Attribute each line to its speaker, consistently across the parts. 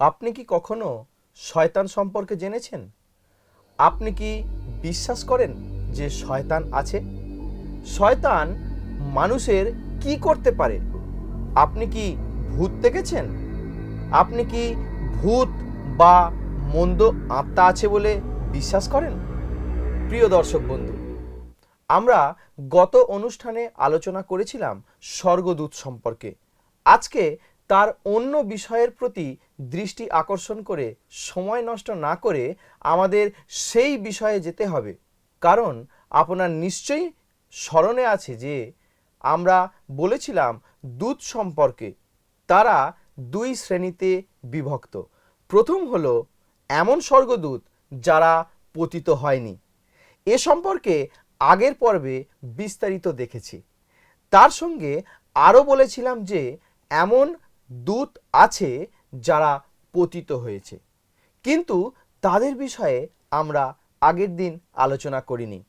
Speaker 1: আপনি কি কখনো শয়তান সম্পর্কে জেনেছেন? আপনি কি বিশ্বাস করেন যে শয়তান আছে? শয়তান মানুষের কি করতে পারে? আপনি কি ভূত দেখেছেন? আপনি কি ভূত বা মন্দ আত্মা আছে বলে বিশ্বাস করেন? প্রিয় দর্শক বন্ধু, আমরা গত অনুষ্ঠানে আলোচনা করেছিলাম স্বর্গদূত সম্পর্কে। আজকে তার অন্য বিষয়ের প্রতি দৃষ্টি আকর্ষণ করে সময় নষ্ট না করে আমাদের সেই বিষয়ে যেতে হবে। কারণ আপনার নিশ্চয়ই স্মরণে আছে যে আমরা বলেছিলাম দূত সম্পর্কে, তারা দুই শ্রেণীতে বিভক্ত। প্রথম হলো এমন স্বর্গদূত যারা পতিত হয়নি। এ সম্পর্কে আগের পর্বে বিস্তারিত দেখেছি। তার সঙ্গে আরও বলেছিলাম যে এমন দূত আছে যারা পতিত হয়েছে। কিন্তু তাদের বিষয়ে আমরা আগের দিন আলোচনা করিনি।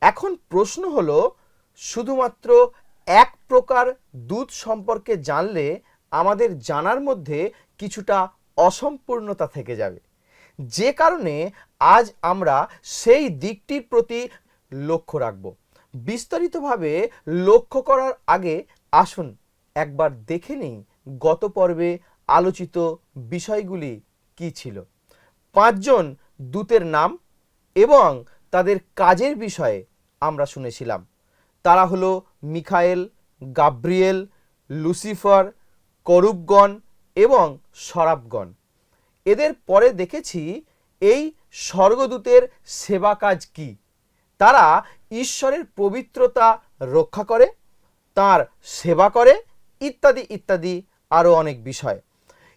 Speaker 1: এখন প্রশ্ন হলো, শুধুমাত্র এক প্রকার দূত সম্পর্কে জানলে আমাদের জানার মধ্যে কিছুটা অসম্পূর্ণতা থেকে যাবে। যে কারণে আজ আমরা সেই দিকটির প্রতি লক্ষ্য রাখব। বিস্তারিতভাবে লক্ষ্য করার আগে আসুন একবার দেখে নিই গত পর্বে আলোচিত বিষয়গুলি কি ছিল? পাঁচজন দূতের নাম এবং তাদের কাজের বিষয়ে আমরা শুনেছিলাম। তারা হলো মিখায়েল, গাব্রিয়েল, লুসিফার করুবগণ এবং সরাবগণ এদের পরে দেখেছি এই স্বর্গদূতের সেবা কাজ কি? তারা ঈশ্বরের পবিত্রতা রক্ষা করে, তার সেবা করে, ইত্যাদি ইত্যাদি আরও অনেক বিষয়।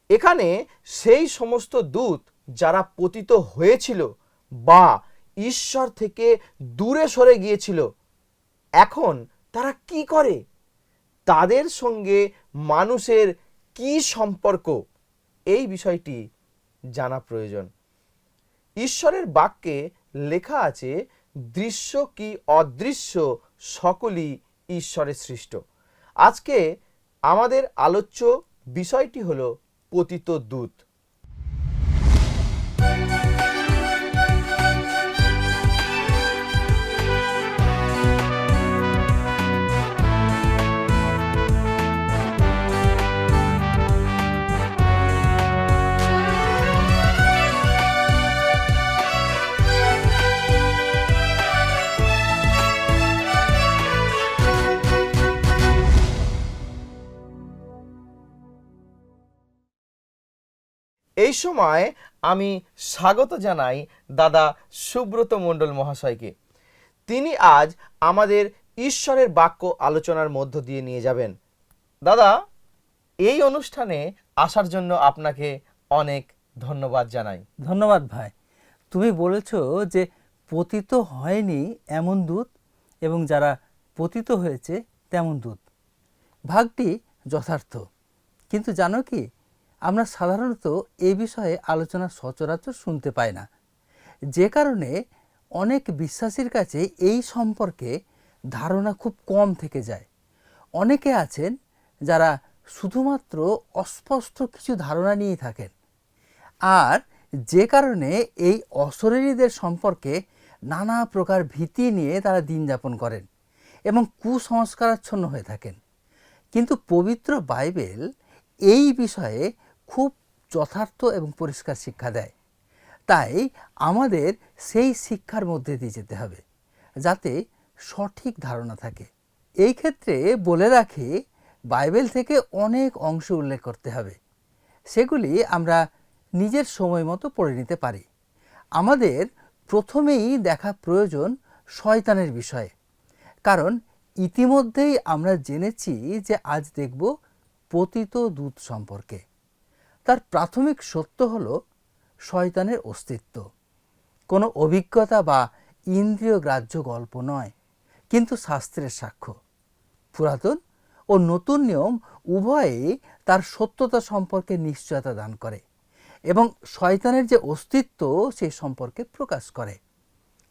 Speaker 1: এখানে সেই সমস্ত দূত যারা পতিত হয়েছিল বা ঈশ্বর থেকে দূরে সরে গিয়েছিল, এখন তারা কি করে? তাদের সঙ্গে মানুষের কি সম্পর্ক? এই বিষয়টি জানা প্রয়োজন। ঈশ্বরের বাক্যে লেখা আছে, দৃশ্য কি অদৃশ্য সকলই ঈশ্বরের সৃষ্ট। আজকে আমাদের আলোচ্য বিষয়টি হলো পতিত দূত। এই সময় আমি স্বাগত জানাই দাদা সুব্রত মণ্ডল মহাশয়কে। তিনি আজ আমাদের ঈশ্বরের বাক্য আলোচনার মধ্য দিয়ে নিয়ে যাবেন। দাদা, এই অনুষ্ঠানে আসার জন্য আপনাকে অনেক ধন্যবাদ জানাই।
Speaker 2: ধন্যবাদ ভাই। তুমি বলেছ যে পতিত হয়নি এমন দূত এবং যারা পতিত হয়েছে তেমন দূত। ভাগটি যথার্থ। কিন্তু জানো কি? আমরা সাধারণত এ বিষয়ে আলোচনা সচরাচর শুনতে পাই না। যে কারণে অনেক বিশ্বাসীর কাছে এই সম্পর্কে ধারণা খুব কম থেকে যায়। অনেকে আছেন যারা শুধুমাত্র অস্পষ্ট কিছু ধারণা নিয়েই থাকেন। আর যে কারণে এই অশরীরীদের সম্পর্কে নানা প্রকার ভীতি নিয়ে তারা দিন যাপন করেন এবং কুসংস্কারাচ্ছন্ন হয়ে থাকেন। কিন্তু পবিত্র বাইবেল এই বিষয়ে খুব যথার্থ এবং পরিষ্কার শিক্ষা দেয়। তাই আমাদের সেই শিক্ষার মধ্যে দিয়ে যেতে হবে, যাতে সঠিক ধারণা থাকে। এই ক্ষেত্রে বলে রাখি, বাইবেল থেকে অনেক অংশ উল্লেখ করতে হবে। সেগুলি আমরা নিজের সময় মতো পড়ে নিতে পারি। আমাদের প্রথমেই দেখা প্রয়োজন শয়তানের বিষয়ে। কারণ ইতিমধ্যেই আমরা জেনেছি যে আজ দেখব পতিত দূত সম্পর্কে। তার প্রাথমিক সত্য হল শয়তানের অস্তিত্ব। কোনো অভিজ্ঞতা বা ইন্দ্রিয় গ্রাহ্য গল্প নয়, কিন্তু শাস্ত্রের সাক্ষ্য। পুরাতন ও নতুন নিয়ম উভয়েই তার সত্যতা সম্পর্কে নিশ্চয়তা দান করে এবং শয়তানের যে অস্তিত্ব সেই সম্পর্কে প্রকাশ করে।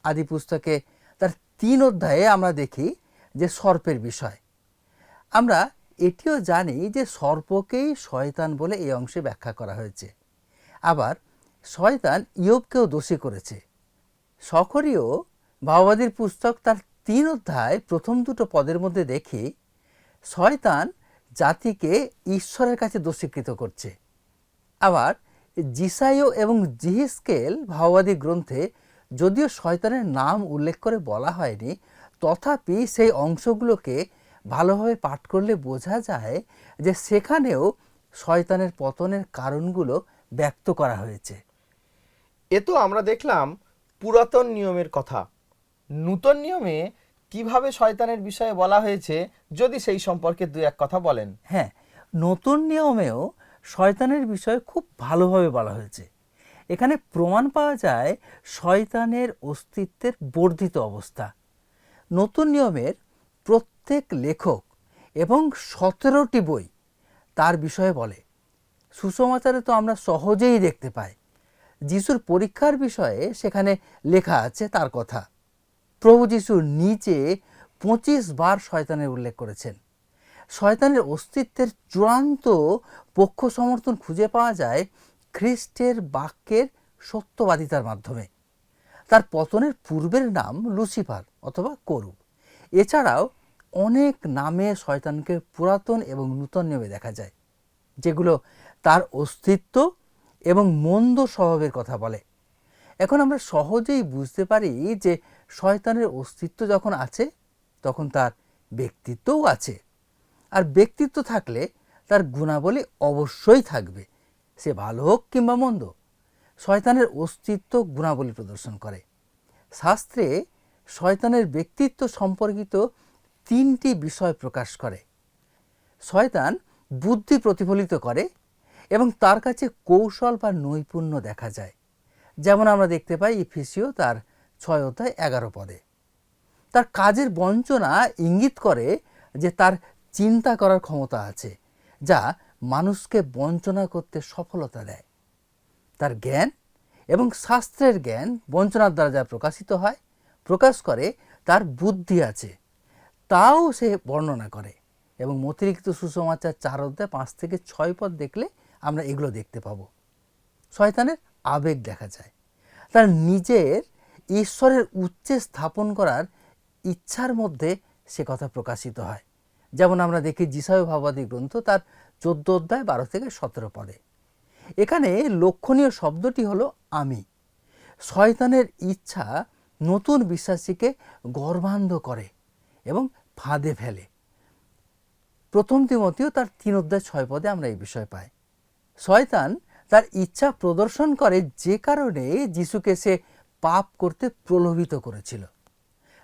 Speaker 2: আদি পুস্তকে তার তিন অধ্যায়ে আমরা দেখি যে সর্পের বিষয়। আমরা এটিও জানি যে সর্পকেই শয়তান বলে এই অংশে ব্যাখ্যা করা হয়েছে। আবার শয়তান ইয়বকেও দোষী করেছে। সখরীয় ভাওবাদীর পুস্তক তার তিন অধ্যায় প্রথম দুটো পদের মধ্যে দেখি, শয়তান জাতিকে ঈশ্বরের কাছে দোষীকৃত করছে। আবার জিসাইও এবং জিহিসকেল ভাওবাদী গ্রন্থে যদিও শয়তানের নাম উল্লেখ করে বলা হয়নি, তথাপি সেই অংশগুলোকে ভালোভাবে পাঠ করলে বোঝা যায় যে সেখানেও শয়তানের পতনের কারণগুলো ব্যক্ত করা হয়েছে।
Speaker 1: এ তো আমরা দেখলাম পুরাতন নিয়মের কথা। নূতন নিয়মে কীভাবে শয়তানের বিষয়ে বলা হয়েছে যদি সেই সম্পর্কে দু এক কথা বলেন।
Speaker 2: হ্যাঁ নতুন নিয়মেও শয়তানের বিষয়ে খুব ভালোভাবে বলা হয়েছে। এখানে প্রমাণ পাওয়া যায় শয়তানের অস্তিত্বের বর্ধিত অবস্থা। নতুন নিয়মের প্রত্যেক লেখক এবং সতেরোটি বই তার বিষয়ে বলে। সুসমাচারে তো আমরা সহজেই দেখতে পাই। যিশুর পরীক্ষার বিষয়ে সেখানে লেখা আছে তার কথা। প্রভু যিশু নিজে পঁচিশ বার শয়তানের উল্লেখ করেছেন। শয়তানের অস্তিত্বের চূড়ান্ত পক্ষ সমর্থন খুঁজে পাওয়া যায় খ্রিস্টের বাক্যের সত্যবাদিতার মাধ্যমে। তার পতনের পূর্বের নাম লুসিফার অথবা করুব। এছাড়াও অনেক নামে শয়তানকে পুরাতন এবং নূতন নিয়মে দেখা যায়, যেগুলো তার অস্তিত্ব এবং মন্দ স্বভাবের কথা বলে। এখন আমরা সহজেই বুঝতে পারি যে শয়তানের অস্তিত্ব যখন আছে, তখন তার ব্যক্তিত্বও আছে। আর ব্যক্তিত্ব থাকলে তার গুণাবলী অবশ্যই থাকবে, সে ভালো হোক কিংবা মন্দ। শয়তানের অস্তিত্ব গুণাবলী প্রদর্শন করে। শাস্ত্রে শয়তানের ব্যক্তিত্ব সম্পর্কিত তিনটি বিষয় প্রকাশ করে। শয়তান বুদ্ধি প্রতিফলিত করে এবং তার কাছে কৌশল বা নৈপুণ্য দেখা যায়। যেমন আমরা দেখতে পাই ইফিসিও তার ছয় অধ্যায় এগারো পদে। তার কাজের বঞ্চনা ইঙ্গিত করে যে তার চিন্তা করার ক্ষমতা আছে, যা মানুষকে বঞ্চনা করতে সফলতা দেয়। তার জ্ঞান এবং শাস্ত্রের জ্ঞান বঞ্চনার দ্বারা যা প্রকাশিত হয়, প্রকাশ করে তার বুদ্ধি আছে। তাও সে বর্ণনা করে এবং অতিরিক্ত সুসমাচার চার অধ্যায় পাঁচ থেকে ছয় পদ দেখলে আমরা এগুলো দেখতে পাবো। শয়তানের আবেগ দেখা যায়। তার নিজের ঈশ্বরের উচ্চে স্থাপন করার ইচ্ছার মধ্যে সে কথা প্রকাশিত হয়। যেমন আমরা দেখি জিসায় ভাবাদী গ্রন্থ তার চোদ্দ অধ্যায় বারো থেকে সতেরো পদে। এখানে লক্ষণীয় শব্দটি হলো আমি। শয়তানের ইচ্ছা নতুন বিশ্বাসীকে গর্বান্ধ করে। এবং ফাঁদে ফেলে। প্রথম তিমতীয় তার তিন অধ্যায় ছয় পদে আমরা এই বিষয় পাই। শয়তান তার ইচ্ছা প্রদর্শন করে যে কারণে যিশুকে সে পাপ করতে প্রলোভিত করেছিল।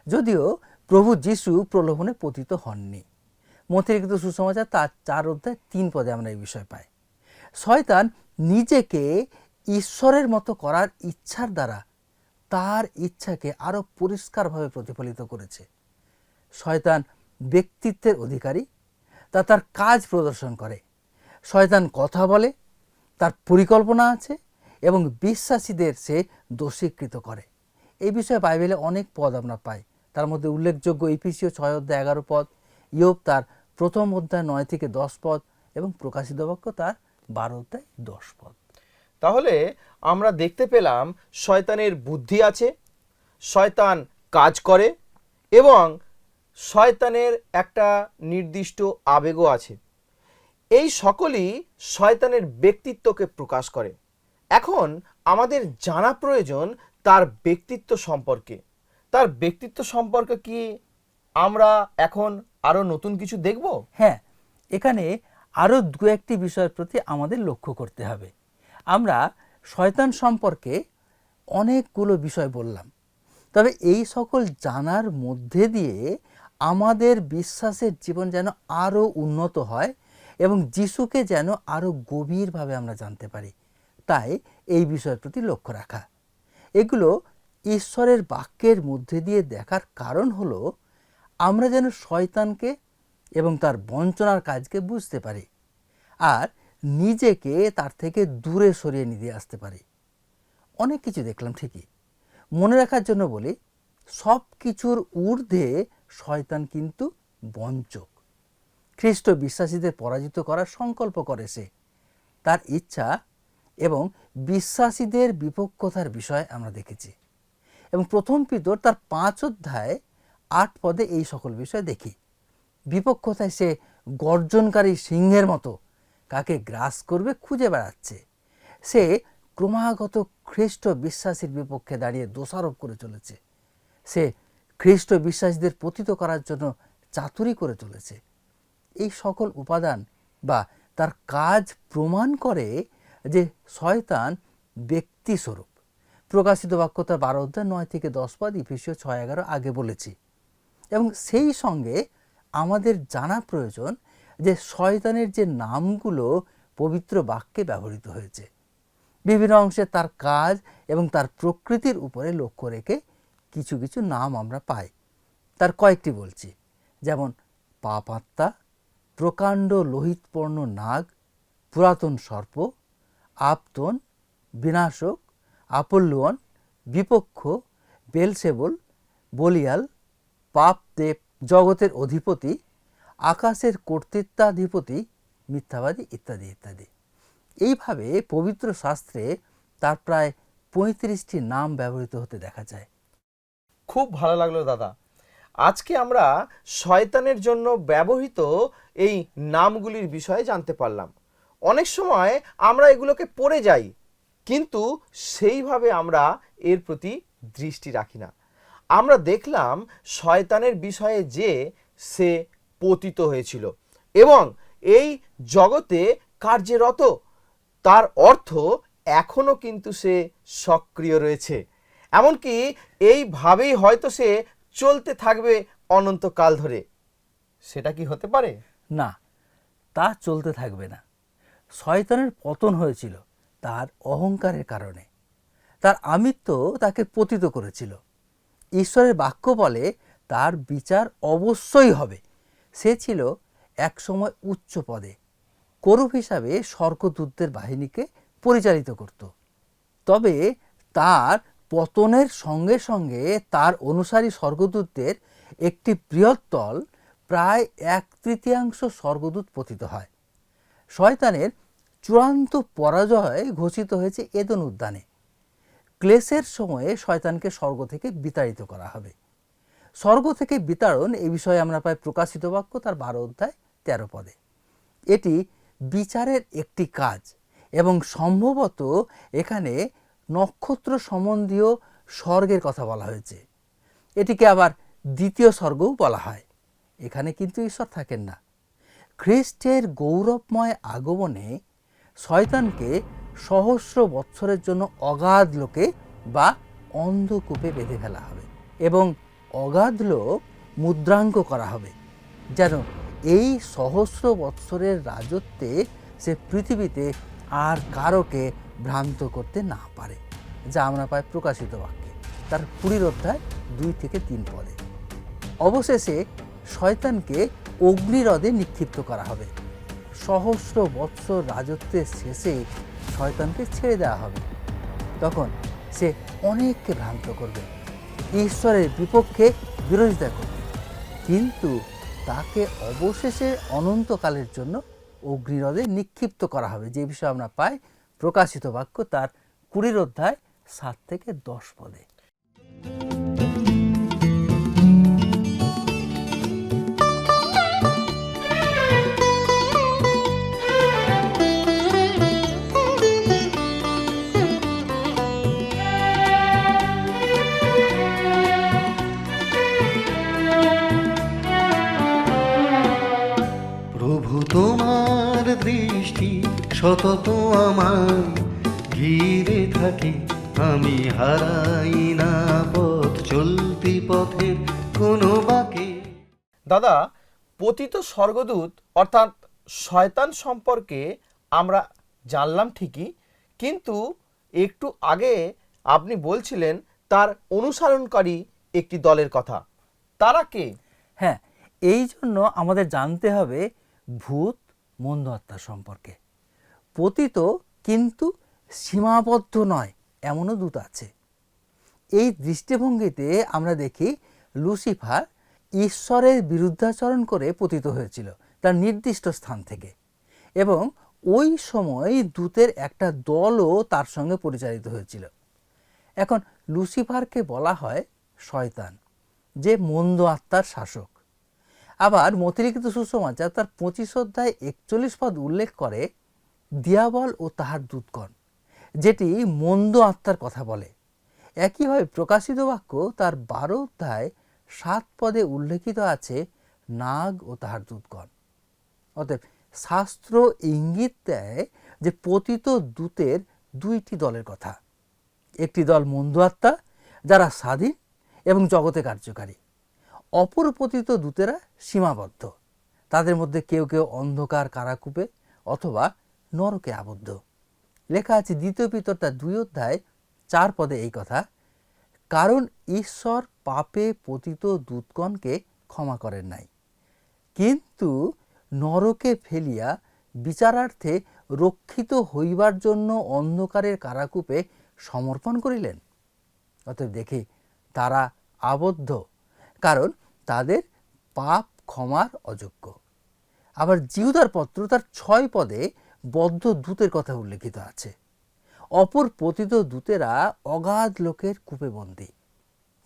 Speaker 2: যদিও প্রভু যিশু প্রলোভনে পতিত হননি। মতিরিক্ত সুসমাচার তার চার অধ্যায় তিন পদে আমরা এই বিষয় পাই। শয়তান নিজেকে ঈশ্বরের মতো করার ইচ্ছার দ্বারা তার ইচ্ছাকে আরও পরিষ্কারভাবে প্রতিফলিত করেছে। শয়তান ব্যক্তিত্বের অধিকারী, তা তার কাজ প্রদর্শন করে। শয়তান কথা বলে, তার পরিকল্পনা আছে এবং বিশ্বাসীদের সে দোষীকৃত করে। এই বিষয়ে বাইবেলে অনেক পদ আমরা পাই। তার মধ্যে উল্লেখযোগ্য ইপিসিও ছয় অধ্যায় এগারো পদ, ইয়োব তার প্রথম অধ্যায় নয় থেকে দশ পদ এবং প্রকাশিত বাক্য তার বারো অধ্যায় দশ পদ।
Speaker 1: তাহলে আমরা দেখতে পেলাম শয়তানের বুদ্ধি আছে, শয়তান কাজ করে এবং শয়তানের একটা নির্দিষ্ট আবেগও আছে। এই সকলই শয়তানের ব্যক্তিত্বকে প্রকাশ করে। এখন আমাদের জানা প্রয়োজন তার ব্যক্তিত্ব সম্পর্কে। তার ব্যক্তিত্ব সম্পর্কে কি আমরা এখন আরও নতুন কিছু দেখব?
Speaker 2: হ্যাঁ এখানে আরও দু একটি বিষয়ের প্রতি আমাদের লক্ষ্য করতে হবে। আমরা শয়তান সম্পর্কে অনেকগুলো বিষয় বললাম। তবে এই সকল জানার মধ্যে দিয়ে আমাদের বিশ্বাসের জীবন যেন আরও উন্নত হয় এবং যিশুকে যেন আরও গভীরভাবে আমরা জানতে পারি। তাই এই বিষয়ের প্রতি লক্ষ্য রাখা। এগুলো ঈশ্বরের বাক্যের মধ্যে দিয়ে দেখার কারণ হলো আমরা যেন শয়তানকে এবং তার বঞ্চনার কাজকে বুঝতে পারি আর নিজেকে তার থেকে দূরে সরিয়ে নিয়ে আসতে পারি। অনেক কিছু দেখলাম ঠিকই। মনে রাখার জন্য বলি সব কিছুর ঊর্ধ্বে শয়তান কিন্তু বঞ্চক। খ্রিস্ট বিশ্বাসীদের পরাজিত করার সংকল্প করে সে। তার ইচ্ছা এবং বিশ্বাসীদের বিপক্ষতার বিষয় আমরা দেখেছি। এবং প্রথম পিতর তার পাঁচ অধ্যায় আট পদে এই সকল বিষয় দেখি। বিপক্ষতায় সে গর্জনকারী সিংহের মতো কাকে গ্রাস করবে খুঁজে বেড়াচ্ছে। সে ক্রমাগত খ্রিস্ট বিশ্বাসীর বিপক্ষে দাঁড়িয়ে দোষারোপ করে চলেছে। সে খ্রিস্ট বিশ্বাসীদের পতিত করার জন্য চাতুরি করে চলেছে। এই সকল উপাদান বা তার কাজ প্রমাণ করে যে শয়তান ব্যক্তিস্বরূপ। প্রকাশিত বাক্য তার বারো অধ্যায় নয় থেকে দশ পদ, ইফিসীয় ছয় এগারো আগে বলেছি। এবং সেই সঙ্গে আমাদের জানা প্রয়োজন যে শয়তানের যে নামগুলো পবিত্র বাক্যে ব্যবহৃত হয়েছে। বিভিন্ন অংশে তার কাজ এবং তার প্রকৃতির উপরে লক্ষ্য রেখে কিছু কিছু নাম আমরা পাই। তার কয়েকটি বলছি। যেমন পাপ আত্মা, প্রকাণ্ড লোহিতপর্ণ নাগ, পুরাতন সর্প, আপতন, বিনাশক, আপল্লুয়ন, বিপক্ষ বেলসেবল বলিয়াল, পাপদেব, জগতের অধিপতি, আকাশের কর্তৃত্বাধিপতি, মিথ্যাবাদী ইত্যাদি ইত্যাদি। এইভাবে পবিত্র শাস্ত্রে তার প্রায় পঁয়ত্রিশটি নাম ব্যবহৃত হতে দেখা যায়।
Speaker 1: খুব ভালো লাগল দাদা। আজকে আমরা শয়তানের জন্য ব্যবহৃত এই নামগুলির বিষয়ে জানতে পারলাম। অনেক সময় আমরা এগুলোকে পড়ে যাই, কিন্তু সেইভাবে আমরা এর প্রতি দৃষ্টি রাখি না। আমরা দেখলাম শয়তানের বিষয়ে যে সে পতিত হয়েছিল এবং এই জগতে কার্যরত, তার অর্থ এখনও কিন্তু সে সক্রিয় রয়েছে। এমনকি এইভাবেই হয়তো সে চলতে থাকবে অনন্তকাল ধরে। সেটা কি হতে পারে?
Speaker 2: না, তা চলতে থাকবে না। শয়তানের পতন হয়েছিল তার অহংকারের কারণে। তার আমিত্ব তাকে পতিত করেছিল। ঈশ্বরের বাক্য বলে তার বিচার অবশ্যই হবে। সে ছিল একসময় উচ্চ পদে। করুপ হিসাবে স্বর্গদূতদের বাহিনীকে পরিচালিত করত। তবে তার পতনের সঙ্গে সঙ্গে তার অনুসারী স্বর্গদূতদের একটি বৃহৎ দল প্রায় এক তৃতীয়াংশ স্বর্গদূত পতিত হয়। শয়তানের চূড়ান্ত পরাজয় ঘোষিত হয়েছে এদন উদ্যানে। ক্লেশের সময়ে শয়তানকে স্বর্গ থেকে বিতাড়িত করা হবে। স্বর্গ থেকে বিতাড়ন এই বিষয়ে আমরা পাই প্রকাশিত বাক্য তার বারো অধ্যায় তেরো পদে। এটি বিচারের একটি কাজ এবং সম্ভবত এখানে নক্ষত্র সম্বন্ধীয় স্বর্গের কথা বলা হয়েছে। এটিকে আবার দ্বিতীয় স্বর্গও বলা হয়। এখানে কিন্তু ঈশ্বর থাকেন না। খ্রিস্টের গৌরবময় আগমনে শয়তানকে সহস্র বৎসরের জন্য অগাধ লোকে বা অন্ধকূপে বেঁধে ফেলা হবে এবং অগাধ লোক মুদ্রাঙ্ক করা হবে। যেন এই সহস্র বৎসরের রাজত্বে সে পৃথিবীতে আর কারোকে ভ্রান্ত করতে না পারে, যা আমরা পাই প্রকাশিত বাক্যে। তার কুড়ির অধ্যায় দুই থেকে তিন পদে। অবশেষে শয়তানকে অগ্নিরদে নিক্ষিপ্ত করা হবে। সহস্র বৎসর রাজত্বের শেষে শয়তানকে ছেড়ে দেওয়া হবে। তখন সে অনেককে ভ্রান্ত করবে, ঈশ্বরের বিপক্ষে বিরোধিতা করবে। কিন্তু তাকে অবশেষে অনন্তকালের জন্য অগ্নিরদে নিক্ষিপ্ত করা হবে, যে বিষয়ে আমরা পাই প্রকাশিত বাক্য তার কুড়ির অধ্যায় সাত থেকে দশ পদে।
Speaker 3: সতত আমার ঘিরে থাকে। আমি হারাই না পথ চলতি পথের কোনো বাকে।
Speaker 1: দাদা পতিত স্বর্গদূত অর্থাৎ শয়তান সম্পর্কে আমরা জানলাম ঠিকই কিন্তু একটু আগে আপনি বলছিলেন তার অনুসরণকারী একটি দলের কথা। তারা কে?
Speaker 2: হ্যাঁ এই জন্য আমাদের জানতে হবে ভূত মন্দ আত্মা সম্পর্কে। পতিত কিন্তু সীমাবদ্ধ নয়, এমনও দূত আছে। এই দৃষ্টিভঙ্গিতে আমরা দেখি লুসিফার ঈশ্বরের বিরুদ্ধাচরণ করে পতিত হয়েছিল তার নির্দিষ্ট স্থান থেকে এবং ওই সময় দূতের একটা দলও তার সঙ্গে পরিচালিত হয়েছিল। এখন লুসিফারকে বলা হয় শয়তান, যে মন্দ আত্মার শাসক। আবার মতিলিখিত সুসমাচার তার পঁচিশ অধ্যায় একচল্লিশ পদ উল্লেখ করে দিয়াবল ও তাহার দূতগণ, যেটি মন্দ আত্মার কথা বলে। একইভাবে প্রকাশিত বাক্য তার বারো অধ্যায় সাত পদে উল্লেখিত আছে নাগ ও তাহার দূতগণ। অতএব শাস্ত্র ইঙ্গিত দেয় যে পতিত দূতের দুইটি দলের কথা। একটি দল মন্দ আত্মা, যারা স্বাধীন এবং জগতে কার্যকারী। অপর পতিত দূতেরা সীমাবদ্ধ। তাদের মধ্যে কেউ কেউ অন্ধকার কারাকূপে অথবা নরকে আবদ্ধ। লেখা আছে দ্বিতীয় পিতর তার দুই অধ্যায় চার পদে এই কথা, কারণ ঈশ্বর পাপে পতিত দূতগণকে ক্ষমা করেন নাই। কিন্তু নরকে ফেলিয়া বিচারার্থে রক্ষিত হইবার জন্য অন্ধকারের কারাকূপে সমর্পণ করিলেন। অতএব দেখি, তারা আবদ্ধ, কারণ তাদের পাপ ক্ষমার অযোগ্য। আবার জিহুদার পত্র তার ছয় পদে বদ্ধ দূতের কথা উল্লেখিত আছে। অপর পতিত দূতেরা অগাধ লোকের কূপে বন্দী।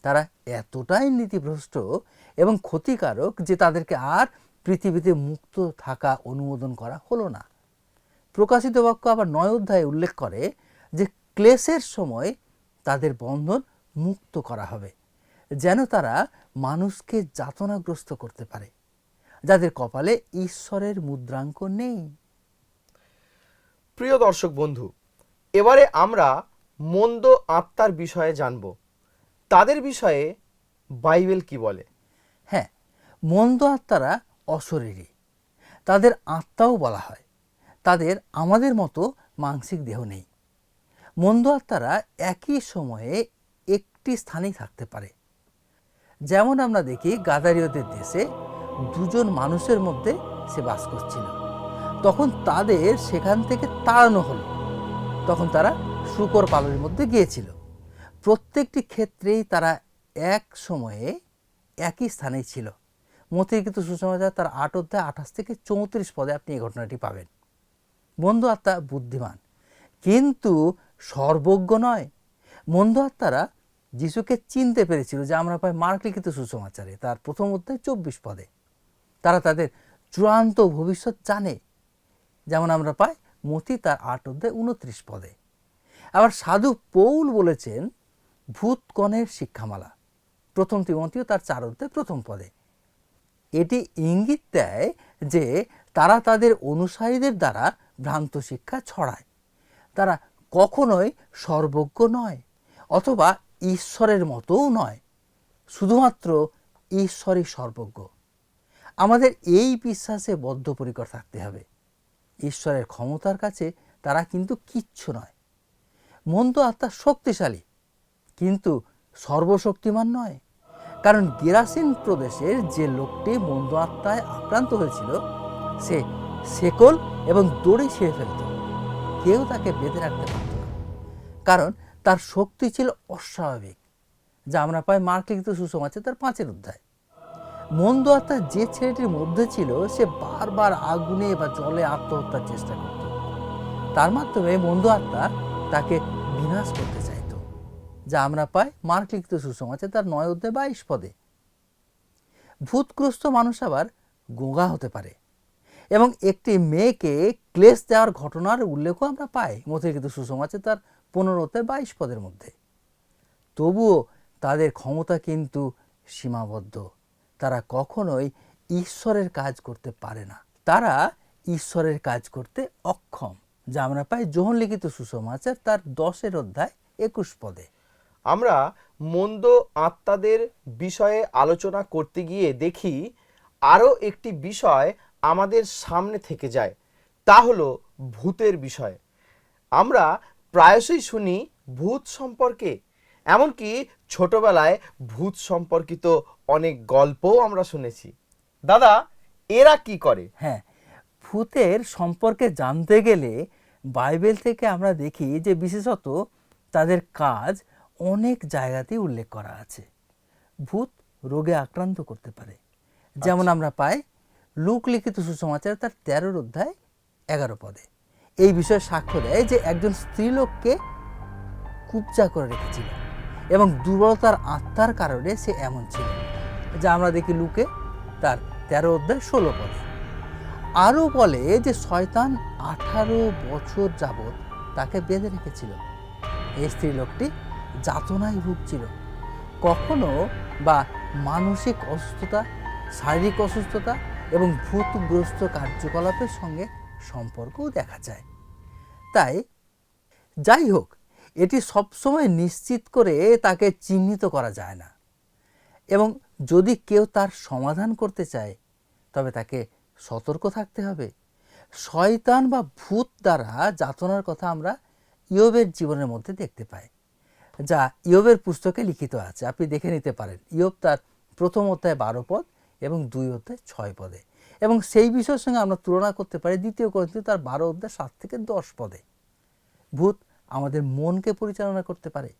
Speaker 2: তারা এতটাই নীতিভ্রষ্ট এবং ক্ষতিকারক যে তাদেরকে আর পৃথিবীতে মুক্ত থাকা অনুমোদন করা হলো না। প্রকাশিত বাক্য আবার নয় অধ্যায়ে উল্লেখ করে যে ক্লেশের সময় তাদের বন্ধন মুক্ত করা হবে, যেন তারা মানুষকে যাতনাগ্রস্ত করতে পারে, যাদের কপালে ঈশ্বরের মুদ্রাঙ্ক নেই।
Speaker 1: প্রিয় দর্শক বন্ধু, এবারে আমরা মন্দ আত্মার বিষয়ে জানব। তাদের বিষয়ে বাইবেল কি বলে?
Speaker 2: হ্যাঁ মন্দ আত্মারা অশরীরী। তাদের আত্মাও বলা হয়। তাদের আমাদের মতো মানসিক দেহ নেই। মন্দ আত্মারা একই সময়ে একটি স্থানেই থাকতে পারে। যেমন আমরা দেখি গাদারিয়দের দেশে দুজন মানুষের মধ্যে সে বাস করছিল। তখন তাদের সেখান থেকে তাড়ানো হলো। তখন তারা শুকর পালনের মধ্যে গিয়েছিল। প্রত্যেকটি ক্ষেত্রেই তারা এক সময়ে একই স্থানেই ছিল। মতিরিক্ত সুসমাচার তার আট অধ্যায় আঠাশ থেকে চৌত্রিশ পদে আপনি এই ঘটনাটি পাবেন। বন্ধু আত্মা বুদ্ধিমান, কিন্তু সর্বজ্ঞ নয়। বন্ধু আত্মারা যিশুকে চিনতে পেরেছিল যে আমরা পাই মার্ক লিখিত সুসমাচারে, তার প্রথম অধ্যায় চব্বিশ পদে। তারা তাদের চূড়ান্ত ভবিষ্যৎ জানে। যেমন আমরা পাই, মতি তার আট অধ্যায় উনত্রিশ পদে। আবার সাধু পৌল বলেছেন ভূতকণের শিক্ষামালা। প্রথম তিমন্তীয় তার চার অধ্যায় প্রথম পদে। এটি ইঙ্গিত দেয় যে, তারা তাদের অনুসারীদের দ্বারা ভ্রান্ত শিক্ষা ছড়ায়। তারা কখনোই সর্বজ্ঞ নয়, অথবা ঈশ্বরের মতোও নয়, শুধুমাত্র ঈশ্বরই সর্বজ্ঞ। আমাদের এই বিশ্বাসে বদ্ধপরিকর থাকতে হবে। ঈশ্বরের ক্ষমতার কাছে তারা কিন্তু কিচ্ছু নয়। মন্দ আত্মা শক্তিশালী, কিন্তু সর্বশক্তিমান নয়। কারণ গেরাসিন প্রদেশের যে লোকটি মন্দ আত্মায় আক্রান্ত হয়েছিল, সে শেকল এবং দড়ি ছিঁড়ে ফেলত। কেউ তাকে বেঁধে রাখতে পারত না। কারণ তার শক্তি ছিল অস্বাভাবিক, যা আমরা পাই মার্ক লিখিত সুসমাচার তার পাঁচের অধ্যায়। মন্দ আত্মা যে ছেলেটির মধ্যে ছিল, সে বারবার আগুনে বা জলে আত্মহত্যার চেষ্টা করত। তার মাধ্যমে মন্দ আত্মা তাকে বিনাশ করতে চাইত, যা আমরা পাই মার্ক লিখিত সুসমাচার তার নয় অধ্যায় বাইশ পদে। ভূতগ্রস্ত মানুষ আবার গোগা হতে পারে, এবং একটি মেয়েকে ক্লেশ দেওয়ার ঘটনার উল্লেখও আমরা পাই মতিলিখিত সুসমাচার তার পনেরো অধ্যায় বাইশ পদের মধ্যে। তবুও তাদের ক্ষমতা কিন্তু সীমাবদ্ধ। তারা কখনোই ঈশ্বরের কাজ করতে পারে না। তারা ঈশ্বরের কাজ করতে অক্ষম। যা আমরা পাই যোহন লিখিত সুসমাচার তার দশের অধ্যায় একুশ পদে।
Speaker 1: আমরা মন্দ আত্মাদের বিষয়ে আলোচনা করতে গিয়ে দেখি, আরও একটি বিষয় আমাদের সামনে থেকে যায়, তা হলো ভূতের বিষয়। আমরা প্রায়শই শুনি ভূত সম্পর্কে, এমনকি ছোটবেলায় ভূত সম্পর্কিত অনেক গল্পও আমরা শুনেছি। দাদা এরা কি করে?
Speaker 2: হ্যাঁ ভূতের সম্পর্কে জানতে গেলে বাইবেল থেকে আমরা দেখি যে বিশেষত তাদের কাজ অনেক জায়গাতেই উল্লেখ করা আছে। ভূত রোগে আক্রান্ত করতে পারে। যেমন আমরা পাই লুক লিখিত সুসমাচার তার তেরোর অধ্যায় এগারো পদে। এই বিষয়ে সাক্ষ্য দেয় যে একজন স্ত্রীলোককে কুবজা করে রেখেছিল। এবং দুর্বলতার আত্মার কারণে সে এমন ছিল, যা আমরা দেখি লুকে তার তেরো অধ্যায় ষোলো পদে। আরও বলে যে শয়তান আঠারো বছর যাবৎ তাকে বেঁধে রেখেছিল। এই স্ত্রী লোকটি যাতনায় ভুগছিল। কখনো বা মানসিক অসুস্থতা, শারীরিক অসুস্থতা এবং ভূতগ্রস্ত কার্যকলাপের সঙ্গে সম্পর্কও দেখা যায়। তাই যাই হোক এটি সবসময় নিশ্চিত করে তাকে চিহ্নিত করা যায় না। এবং যদি কেউ তার সমাধান করতে চায়, তবে তাকে সতর্ক থাকতে হবে। শয়তান বা ভূত দ্বারা যাতনার কথা আমরা ইয়বের জীবনের মধ্যে দেখতে পাই, যা ইয়বের পুস্তকে লিখিত আছে। আপনি দেখে নিতে পারেন, ইয়ব তার প্রথম অধ্যায় বারো পদ এবং দুই অধ্যায় ছয় পদে। এবং সেই বিষয়ের সঙ্গে আমরা তুলনা করতে পারি দ্বিতীয় গ্রন্থে তার বারো অধ্যায় সাত থেকে দশ পদে। ভূত আমাদের মনকে পরিচালনা করতে পারে।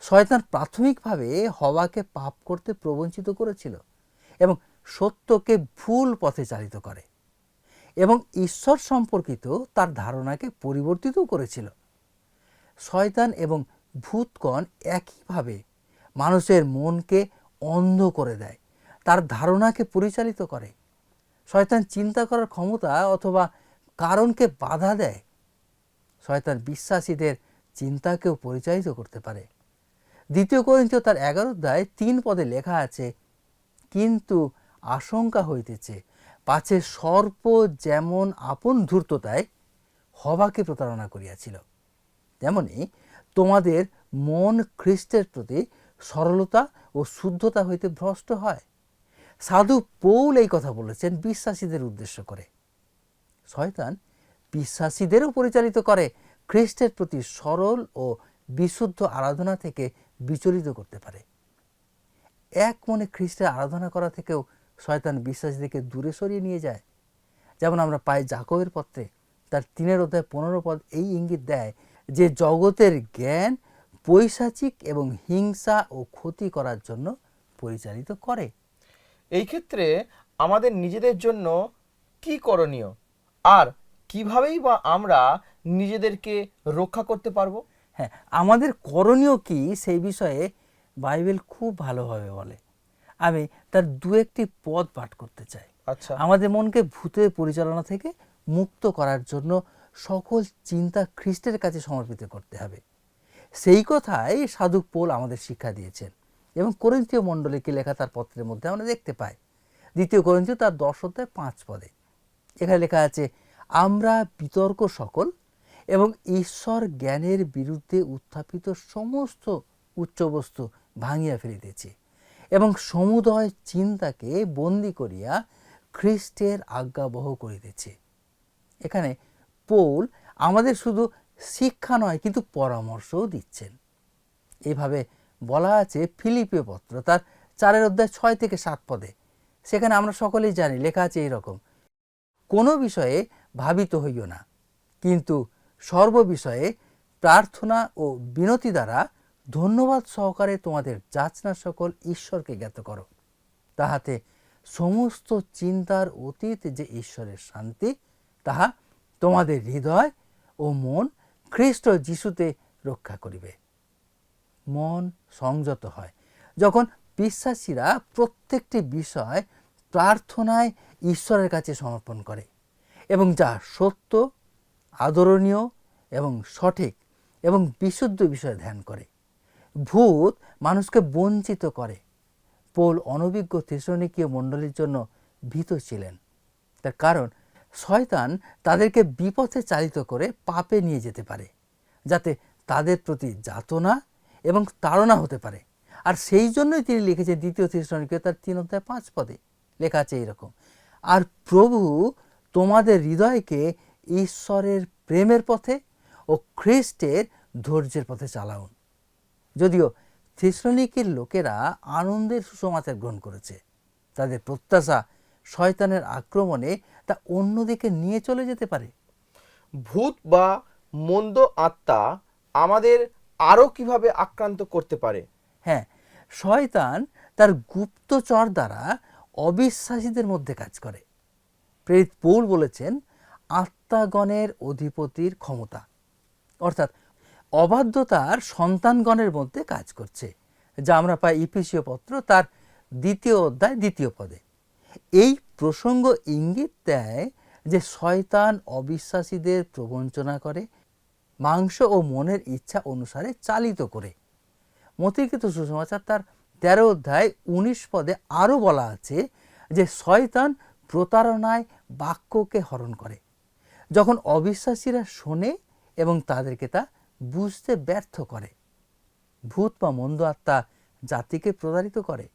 Speaker 2: শয়তান প্রাথমিকভাবে হওয়াকে পাপ করতে প্রবঞ্চিত করেছিল এবং সত্যকে ভুল পথে চালিত করে এবং ঈশ্বর সম্পর্কিত তার ধারণাকে পরিবর্তিতও করেছিল। শয়তান এবং ভূতগণ একইভাবে মানুষের মনকে অন্ধ করে দেয়, তার ধারণাকে পরিচালিত করে। শয়তান চিন্তা করার ক্ষমতা অথবা কারণকে বাধা দেয় শয়তান বিশ্বাসীদের চিন্তাকেও পরিচালিত করতে পারে। দ্বিতীয় করিন্থীয় তার এগারো অধ্যায় তিন পদে লেখা আছে, কিন্তু আশঙ্কা হইতেছে, পাছে সর্প যেমন আপন ধূর্ততায় হবাকে প্রতারণা করিয়াছিল, তেমনি তোমাদের মন খ্রিস্টের প্রতি সরলতা ও শুদ্ধতা হইতে ভ্রষ্ট হয়। সাধু পৌল এই কথা বলেছেন বিশ্বাসীদের উদ্দেশ্য করে। শয়তান বিশ্বাসীদেরও পরিচালিত করে। খ্রিস্টের প্রতি সরল ও বিশুদ্ধ আরাধনা থেকে বিচলিত করতে পারে। এক মনে খ্রিস্টের আরাধনা করা থেকেও শয়তান বিশ্বাসীদেরকে দূরে সরিয়ে নিয়ে যায়। যেমন আমরা পাই জাকবের পত্রে, তার তিনের অধ্যায় পনেরো পদ এই ইঙ্গিত দেয় যে, জগতের জ্ঞান পৈশাচিক এবং হিংসা ও ক্ষতি করার জন্য পরিচালিত করে।
Speaker 1: এই ক্ষেত্রে আমাদের নিজেদের জন্য কি করণীয়? আর কিভাবেই বা আমরা নিজেদেরকে রক্ষা করতে পারব?
Speaker 2: হ্যাঁ আমাদের করণীয় কি সেই বিষয়ে বাইবেল খুব ভালোভাবে বলে। আমি তার দু একটি পদ পাঠ করতে চাই।
Speaker 1: আচ্ছা।
Speaker 2: আমাদের মনকে ভূতের পরিচালনা থেকে মুক্ত করার জন্য সকল চিন্তা খ্রিস্টের কাছে সমর্পিত করতে হবে। সেই কথাই সাধু পোল আমাদের শিক্ষা দিয়েছেন এবং করিন্থীয় মণ্ডলীকে লেখা তার পত্রের মধ্যে আমরা দেখতে পাই। দ্বিতীয় করিন্থীয় তার দশ অধ্যায় পাঁচ পদে। এখানে লেখা আছে আমরা বিতর্ক সকল এবং ঈশ্বর জ্ঞানের বিরুদ্ধে উত্থাপিত সমস্ত উচ্চবস্তু ভাঙিয়া ফেলিতেছি এবং সমুদয় চিন্তাকে বন্দি করিয়া খ্রিস্টের আজ্ঞাবহ করিতেছে। এখানে পৌল আমাদের শুধু শিক্ষা নয়, কিন্তু পরামর্শও দিচ্ছেন। এইভাবে বলা আছে ফিলিপীয় পত্র, তার চারের অধ্যায় ছয় থেকে সাত পদে। সেখানে আমরা সকলেই জানি, লেখা আছে এইরকম, কোনো বিষয়ে ভাবিত হইও না। কিন্তু সর্ববিষয়ে প্রার্থনা ও বিনতি দ্বারা ধন্যবাদ সহকারে তোমাদের যাচনা সকল ঈশ্বরকে জ্ঞাত করো। তাহাতে সমস্ত চিন্তার অতীত যে ঈশ্বরের শান্তি, তাহা তোমাদের হৃদয় ও মন খ্রিস্ট যিশুতে রক্ষা করিবে। মন সংযত হয়। যখন বিশ্বাসীরা প্রত্যেকটি বিষয় প্রার্থনায় ঈশ্বরের কাছে সমর্পণ করে এবং যা সত্য, আদরণীয় এবং সঠিক এবং বিশুদ্ধ বিষয়ে ধ্যান করে। ভূত মানুষকে বঞ্চিত করে। পোল অনভিজ্ঞ তেসনিকীয় মণ্ডলীর জন্য ভীত ছিলেন। তার কারণ, শয়তান তাদেরকে বিপথে চালিত করে পাপে নিয়ে যেতে পারে, যাতে তাদের প্রতি যাতনা এবং তাড়না হতে পারে। আর সেই জন্যই তিনি লিখেছেন দ্বিতীয় তেসনিকীয় তার তিন অধ্যায় পাঁচ পদে। লেখা আছে এইরকম, আর প্রভু তোমাদের হৃদয়কে ঈশ্বরের প্রেমের পথে ও খ্রিস্টের ধৈর্যের পথে চালাউন যদিও থিসলনিকের লোকেরা আনন্দের সুসমাচার গ্রহণ করেছে তাদের প্রত্যাশা শয়তানের আক্রমণে তা অন্যদিকে নিয়ে চলে যেতে পারে।
Speaker 1: ভূত বা মন্দ আত্মা আমাদের আরও কীভাবে আক্রান্ত করতে পারে?
Speaker 2: হ্যাঁ শয়তান তার গুপ্তচর দ্বারা অবিশ্বাসীদের মধ্যে কাজ করে। প্রেরিত পৌল বলেছেন, আত্মাগণের অধিপতির ক্ষমতা। অর্থাৎ অবাধ্যতার সন্তানগণের মধ্যে কাজ করছে, যা আমরা পাই ইপিসীয় পত্র তার দ্বিতীয় অধ্যায়, দ্বিতীয় পদে। এই প্রসঙ্গ ইঙ্গিত দেয় যে শয়তান অবিশ্বাসীদের প্রবঞ্চনা করে, মাংস ও মনের ইচ্ছা অনুসারে চালিত করে। মতিকৃত সুসমাচার তার তেরো অধ্যায় উনিশ পদে আরও বলা আছে যে শয়তান প্রতারণায় বাক্যকে হরণ করে। যখন অবিশ্বাসীরা শোনে এবং তাদেরকে তা বুঝতে ব্যর্থ করে। ভূত বা মন্দ আত্মা জাতিকে প্রতারিত করে।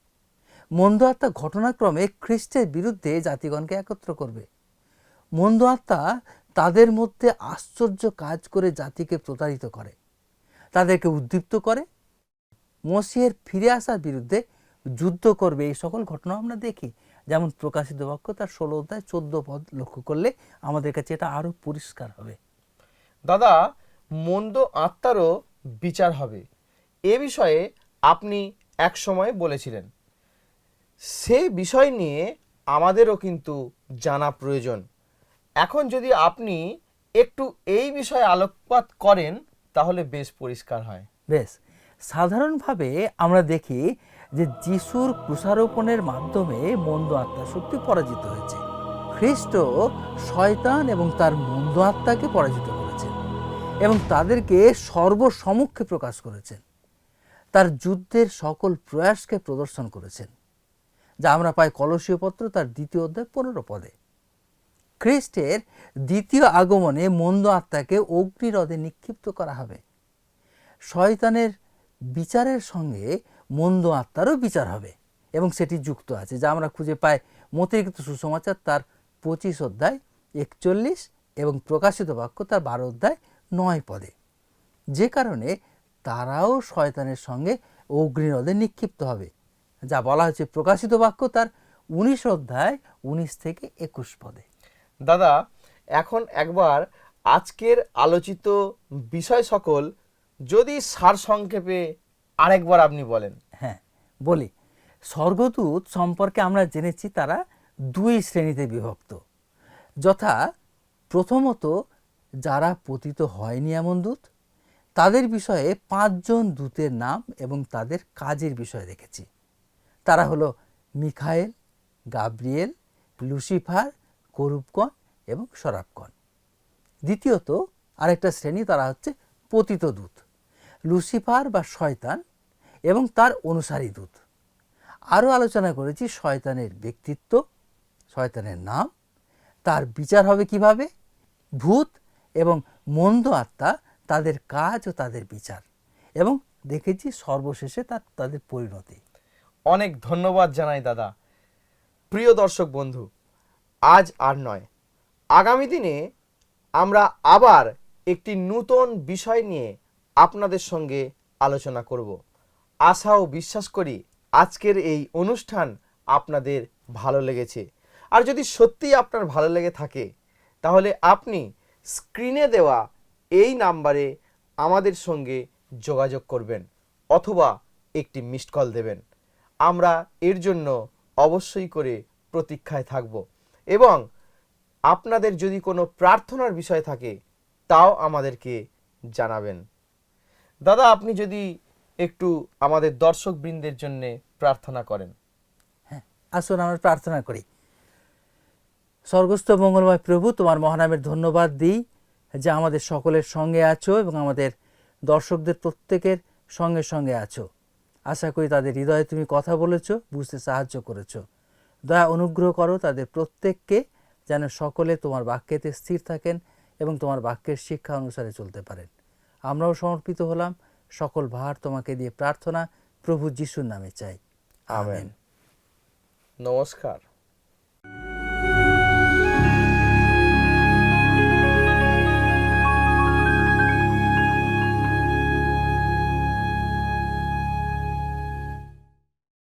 Speaker 2: মন্দ আত্মা ঘটনাক্রমে খ্রিস্টের বিরুদ্ধে জাতিগণকে একত্র করবে। মন্দ আত্মা তাদের মধ্যে আশ্চর্য কাজ করে জাতিকে প্রতারিত করে। তাদেরকে উদ্দীপ্ত করে। মসিহের ফিরে আসার বিরুদ্ধে যুদ্ধ করবে। এই সকল ঘটনা আমরা দেখি। যেমন প্রকাশিত বাক্য তার ষোলো অধ্যায় চোদ্দ পদ লক্ষ্য করলে আমাদের কাছে এটা আরও পরিষ্কার হবে।
Speaker 1: দাদা মন্দ আত্মারও বিচার হবে। এ বিষয়ে আপনি এক সময় বলেছিলেন। সে বিষয় নিয়ে আমাদেরও কিন্তু জানা প্রয়োজন। এখন যদি আপনি একটু এই বিষয়ে আলোকপাত করেন তাহলে বেশ পরিষ্কার হয়।
Speaker 2: বেশ। সাধারণভাবে আমরা দেখি যে যিশুর ক্রুশারোপণের মাধ্যমে মন্দ আত্মা শক্তি পরাজিত হয়েছে। খ্রিস্ট শয়তান এবং তার মন্দ আত্মাকে পরাজিত করেছেন এবং তাদেরকে সর্বসমক্ষে প্রকাশ করেছেন। তার যুদ্ধের সকল প্রয়াসকে প্রদর্শন করেছেন, যা আমরা পাই কলসীয় পত্র তার দ্বিতীয় অধ্যায় পনেরো পদে। খ্রিস্টের দ্বিতীয় আগমনে মন্দ আত্মাকে অগ্নিরদে নিক্ষিপ্ত করা হবে। শয়তানের বিচারের সঙ্গে মন্দ আত্মারও বিচার হবে এবং সেটি যুক্ত আছে, যা আমরা খুঁজে পাই মতিরিক্ত সুসমাচার তার পঁচিশ অধ্যায় একচল্লিশ এবং প্রকাশিত বাক্য তার বারো অধ্যায় নয় পদে। যে কারণে তারাও শয়তানের সঙ্গে অগ্নিরদে নিক্ষিপ্ত হবে, যা বলা হচ্ছে প্রকাশিত বাক্য তার উনিশ অধ্যায় উনিশ থেকে একুশ পদে।
Speaker 1: দাদা, এখন একবার আজকের আলোচিত বিষয় সকল যদি সারসংক্ষেপে আরেকবার আপনি বলেন।
Speaker 2: হ্যাঁ বলি। স্বর্গদূত সম্পর্কে আমরা জেনেছি তারা দুই শ্রেণীতে বিভক্ত। যথা প্রথমত, যারা পতিত হয়নি এমন দূত, তাদের বিষয়ে পাঁচজন দূতের নাম এবং তাদের কাজের বিষয় দেখেছি। তারা হলো মিখায়েল, গাব্রিয়েল, লুসিফার করুপগণ এবং সরাবগণ দ্বিতীয়ত, আরেকটা শ্রেণি, তারা হচ্ছে পতিত দূত। লুসিফার বা শয়তান এবং তার অনুসারী দূত। আরও আলোচনা করেছি, শয়তানের ব্যক্তিত্ব, শয়তানের নাম, তার বিচার হবে কীভাবে, ভূত এবং মন্দ আত্মা, তাদের কাজ ও তাদের বিচার। এবং দেখেছি সর্বশেষে তার, তাদের পরিণতি।
Speaker 1: অনেক ধন্যবাদ জানাই দাদা। প্রিয় দর্শক বন্ধু, আজ আর নয়। আগামী দিনে আমরা আবার একটি নূতন বিষয় নিয়ে আপনাদের সঙ্গে আলোচনা করব। আশা ও বিশ্বাস করি আজকের এই অনুষ্ঠান আপনাদের ভালো লেগেছে। আর যদি সত্যিই আপনার ভালো লেগে থাকে, তাহলে আপনি স্ক্রিনে দেওয়া এই নাম্বারে আমাদের সঙ্গে যোগাযোগ করবেন অথবা একটি মিসড কল দেবেন। আমরা এর জন্য অবশ্যই করে প্রতীক্ষায় থাকব। এবং আপনাদের যদি কোনো প্রার্থনার বিষয় থাকে, তাও আমাদেরকে জানাবেন। দাদা, আপনি যদি একটু আমাদের দর্শকবৃন্দের জন্য প্রার্থনা করেন।
Speaker 2: হ্যাঁ আসুন আমরা প্রার্থনা করি। স্বর্গস্থ মঙ্গলময় প্রভু, তোমার মহানামের ধন্যবাদ দিই যে আমাদের সকলের সঙ্গে আছো এবং আমাদের দর্শকদের প্রত্যেকের সঙ্গে সঙ্গে আছো। আশা করি তাদের হৃদয়ে তুমি কথা বলেছ, বুঝতে সাহায্য করেছ। দয়া অনুগ্রহ করো তাদের প্রত্যেককে যেন সকলে তোমার বাক্যেতে স্থির থাকেন এবং তোমার বাক্যের শিক্ষা অনুসারে চলতে পারেন। আমরাও সমর্পিত হলাম। সকল ভার তোমাকে দিয়ে প্রার্থনা প্রভু যিশুর নামে চাই।
Speaker 1: আমেন। নমস্কার।